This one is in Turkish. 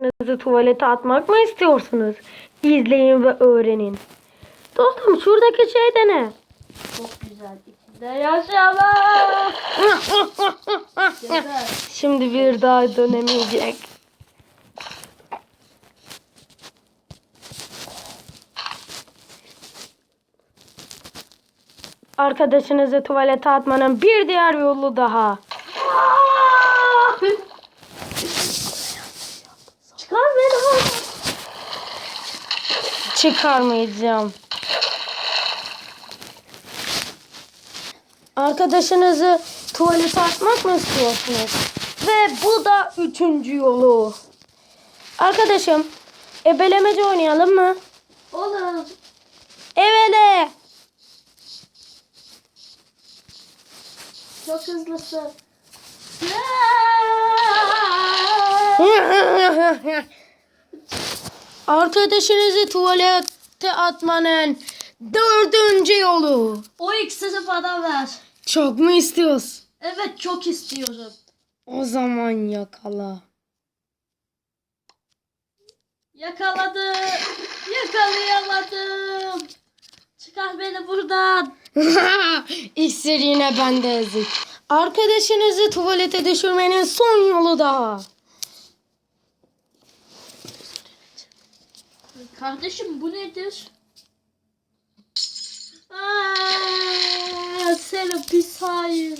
Sizi tuvalete atmak mı istiyorsunuz? İzleyin ve öğrenin. Dostum şuradaki şey de ne? Çok güzel. İçinde yaşamak. Güzel. Şimdi bir daha dönemeyecek. Arkadaşınızı tuvalete atmanın bir diğer yolu daha. Çıkar beni. Çıkarmayacağım. Arkadaşınızı tuvalete atmak mı istiyorsunuz? Ve bu da üçüncü yolu. Arkadaşım, ebelemece oynayalım mı? Olur. Evele. Çok hızlısın. Arkadaşınızı tuvalete atmanın dördüncü yolu. O ikisini bana ver. Çok mu istiyorsun? Evet çok istiyorum. O zaman yakala. Yakaladım. Yakalayamadım. Çıkar beni buradan. İksir yine bende ezik. Arkadaşınızı tuvalete düşürmenin son yolu daha. Kardeşim bu nedir? Aa, seni pis hayır.